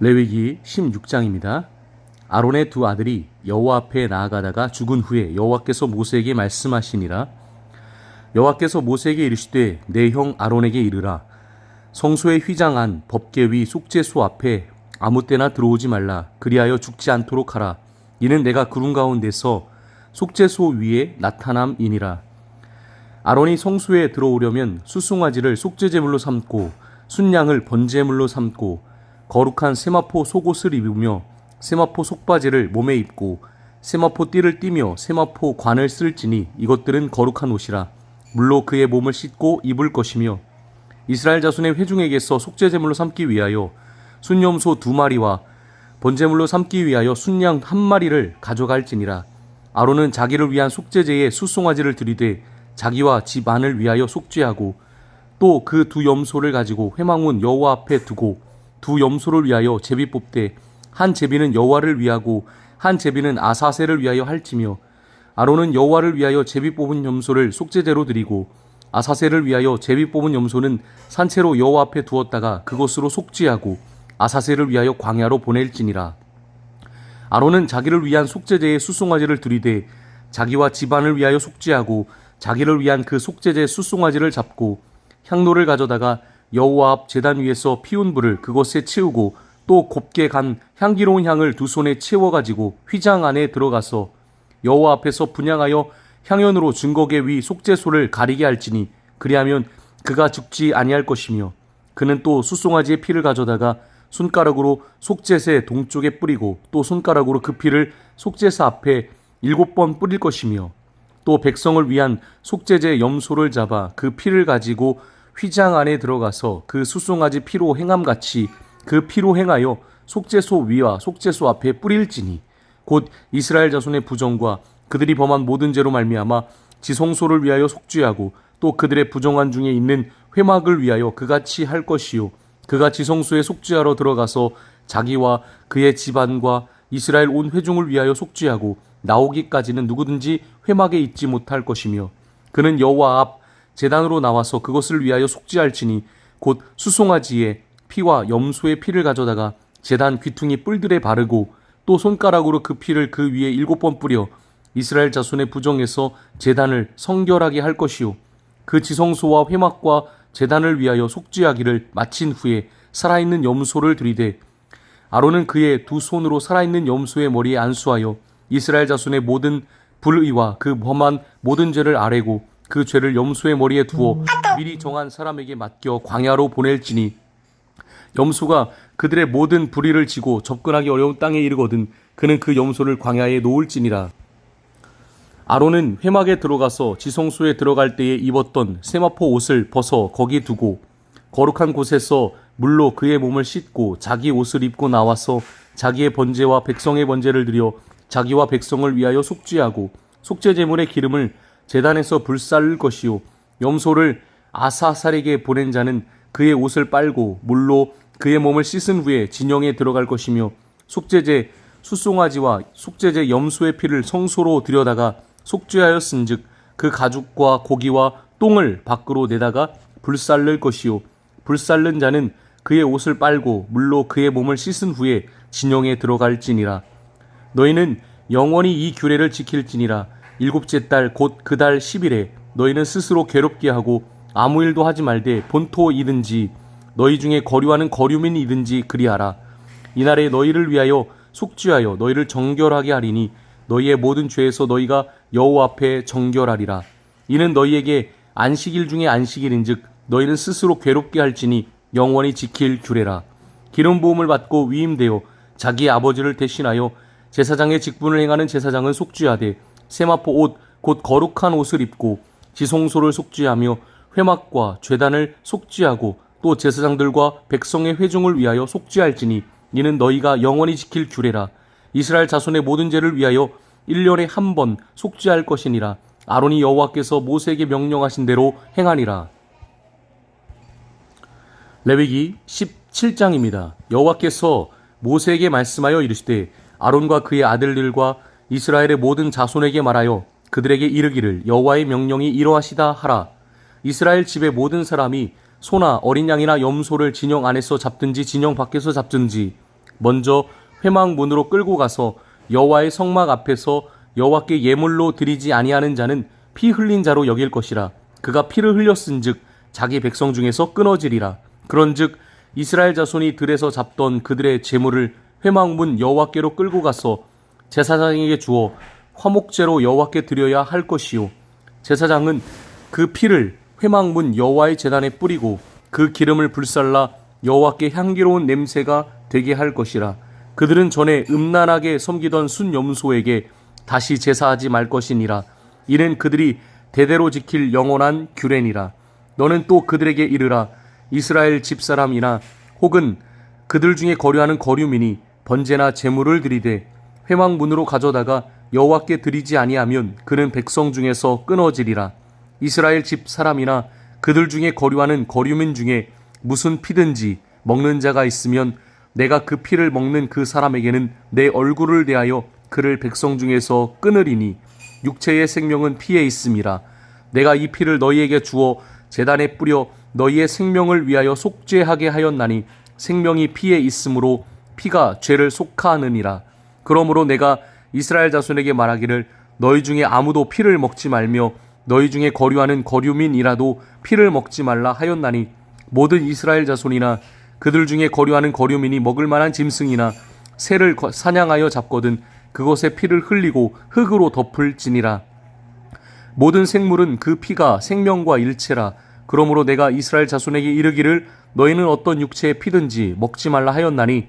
레위기 16장입니다. 아론의 두 아들이 여호와 앞에 나아가다가 죽은 후에 여호와께서 모세에게 말씀하시니라. 여호와께서 모세에게 이르시되 내 형 아론에게 이르라. 성소에 휘장한 법계 위 속죄소 앞에 아무 때나 들어오지 말라. 그리하여 죽지 않도록 하라. 이는 내가 구름 가운데서 속죄소 위에 나타남이니라. 아론이 성소에 들어오려면 수송아지를 속죄제물로 삼고 순양을 번제물로 삼고 거룩한 세마포 속옷을 입으며 세마포 속바지를 몸에 입고 세마포 띠를 띠며 세마포 관을 쓸지니 이것들은 거룩한 옷이라. 물로 그의 몸을 씻고 입을 것이며 이스라엘 자손의 회중에게서 속죄제물로 삼기 위하여 순염소 두 마리와 번제물로 삼기 위하여 순양 한 마리를 가져갈지니라. 아론은 자기를 위한 속죄제에 수송아지를 들이되 자기와 집안을 위하여 속죄하고 또 그 두 염소를 가지고 회망문 여호와 앞에 두고 두 염소를 위하여 제비 뽑되 한 제비는 여호와를 위하고 한 제비는 아사세를 위하여 할지며 아론은 여호와를 위하여 제비 뽑은 염소를 속죄제로 드리고 아사세를 위하여 제비 뽑은 염소는 산채로 여호와 앞에 두었다가 그것으로 속죄하고 아사세를 위하여 광야로 보낼지니라. 아론은 자기를 위한 속죄제의 수송아지를 들이되 자기와 집안을 위하여 속죄하고 자기를 위한 그 속죄제 수송아지를 잡고 향로를 가져다가 여호와 앞 제단 위에서 피운 불을 그것에 채우고 또 곱게 간 향기로운 향을 두 손에 채워 가지고 휘장 안에 들어가서 여호와 앞에서 분양하여 향연으로 증거계 위 속죄소를 가리게 할지니 그리하면 그가 죽지 아니할 것이며 그는 또 수송아지의 피를 가져다가 손가락으로 속죄새 동쪽에 뿌리고 또 손가락으로 그 피를 속죄사 앞에 일곱 번 뿌릴 것이며 또 백성을 위한 속죄제 염소를 잡아 그 피를 가지고 휘장 안에 들어가서 그 수송아지 피로 행함같이 그 피로 행하여 속죄소 위와 속죄소 앞에 뿌릴지니 곧 이스라엘 자손의 부정과 그들이 범한 모든 죄로 말미암아 지성소를 위하여 속죄하고 또 그들의 부정한 중에 있는 회막을 위하여 그같이 할 것이요. 그가 지성소에 속죄하러 들어가서 자기와 그의 집안과 이스라엘 온 회중을 위하여 속죄하고 나오기까지는 누구든지 회막에 있지 못할 것이며 그는 여호와 앞 제단으로 나와서 그것을 위하여 속죄할지니 곧 수송아지의 피와 염소의 피를 가져다가 제단 귀퉁이 뿔들에 바르고 또 손가락으로 그 피를 그 위에 일곱 번 뿌려 이스라엘 자손의 부정에서 제단을 성결하게 할 것이요. 그 지성소와 회막과 제단을 위하여 속죄하기를 마친 후에 살아있는 염소를 들이되 아론은 그의 두 손으로 살아있는 염소의 머리에 안수하여 이스라엘 자손의 모든 불의와 그 범한 모든 죄를 아뢰고 그 죄를 염소의 머리에 두어 미리 정한 사람에게 맡겨 광야로 보낼지니 염소가 그들의 모든 불의를 지고 접근하기 어려운 땅에 이르거든 그는 그 염소를 광야에 놓을지니라. 아론은 회막에 들어가서 지성소에 들어갈 때에 입었던 세마포 옷을 벗어 거기 두고 거룩한 곳에서 물로 그의 몸을 씻고 자기 옷을 입고 나와서 자기의 번제와 백성의 번제를 드려 자기와 백성을 위하여 속죄하고 속죄 제물의 기름을 제단에서 불살를 것이요. 염소를 아사살에게 보낸 자는 그의 옷을 빨고 물로 그의 몸을 씻은 후에 진영에 들어갈 것이며 속죄제 수송아지와 속죄제 염소의 피를 성소로 들여다가 속죄하였은즉 그 가죽과 고기와 똥을 밖으로 내다가 불살를 것이요. 불살른 자는 그의 옷을 빨고 물로 그의 몸을 씻은 후에 진영에 들어갈지니라. 너희는 영원히 이 규례를 지킬지니라 일곱째 달 곧 그 달 10일에 너희는 스스로 괴롭게 하고 아무 일도 하지 말되 본토이든지 너희 중에 거류하는 거류민이든지 그리하라. 이날에 너희를 위하여 속죄하여 너희를 정결하게 하리니 너희의 모든 죄에서 너희가 여호와 앞에 정결하리라. 이는 너희에게 안식일 중에 안식일인즉 너희는 스스로 괴롭게 할지니 영원히 지킬 규례라. 기름 부음을 받고 위임되어 자기 아버지를 대신하여 제사장의 직분을 행하는 제사장은 속죄하되 세마포 옷 곧 거룩한 옷을 입고 지성소를 속죄하며 회막과 죄단을 속죄하고 또 제사장들과 백성의 회중을 위하여 속죄할지니 이는 너희가 영원히 지킬 규례라. 이스라엘 자손의 모든 죄를 위하여 1년에 한 번 속죄할 것이니라. 아론이 여호와께서 모세에게 명령하신 대로 행하니라. 레위기 17장입니다. 여호와께서 모세에게 말씀하여 이르시되 아론과 그의 아들들과 이스라엘의 모든 자손에게 말하여 그들에게 이르기를 여호와의 명령이 이러하시다 하라. 이스라엘 집의 모든 사람이 소나 어린 양이나 염소를 진영 안에서 잡든지 진영 밖에서 잡든지 먼저 회막 문으로 끌고 가서 여호와의 성막 앞에서 여호와께 예물로 드리지 아니하는 자는 피 흘린 자로 여길 것이라 그가 피를 흘렸은즉 자기 백성 중에서 끊어지리라 그런즉 이스라엘 자손이 들에서 잡던 그들의 재물을 회막문 여호와께로 끌고 가서 제사장에게 주어 화목제로 여호와께 드려야 할 것이요. 제사장은 그 피를 회막문 여호와의 제단에 뿌리고 그 기름을 불살라 여호와께 향기로운 냄새가 되게 할 것이라. 그들은 전에 음란하게 섬기던 순염소에게 다시 제사하지 말 것이니라. 이는 그들이 대대로 지킬 영원한 규례니라. 너는 또 그들에게 이르라. 이스라엘 집사람이나 혹은 그들 중에 거류하는 거류민이 번제나 제물을 드리되 회막문으로 가져다가 여호와께 드리지 아니하면 그는 백성 중에서 끊어지리라. 이스라엘 집 사람이나 그들 중에 거류하는 거류민 중에 무슨 피든지 먹는 자가 있으면 내가 그 피를 먹는 그 사람에게는 내 얼굴을 대하여 그를 백성 중에서 끊으리니 육체의 생명은 피에 있음이라. 내가 이 피를 너희에게 주어 제단에 뿌려 너희의 생명을 위하여 속죄하게 하였나니 생명이 피에 있으므로 피가 죄를 속하느니라 그러므로 내가 이스라엘 자손에게 말하기를 너희 중에 아무도 피를 먹지 말며 너희 중에 거류하는 거류민이라도 피를 먹지 말라 하였나니 모든 이스라엘 자손이나 그들 중에 거류하는 거류민이 먹을 만한 짐승이나 새를 거- 사냥하여 잡거든 그것에 피를 흘리고 흙으로 덮을지니라. 모든 생물은 그 피가 생명과 일체라. 그러므로 내가 이스라엘 자손에게 이르기를 너희는 어떤 육체의 피든지 먹지 말라 하였나니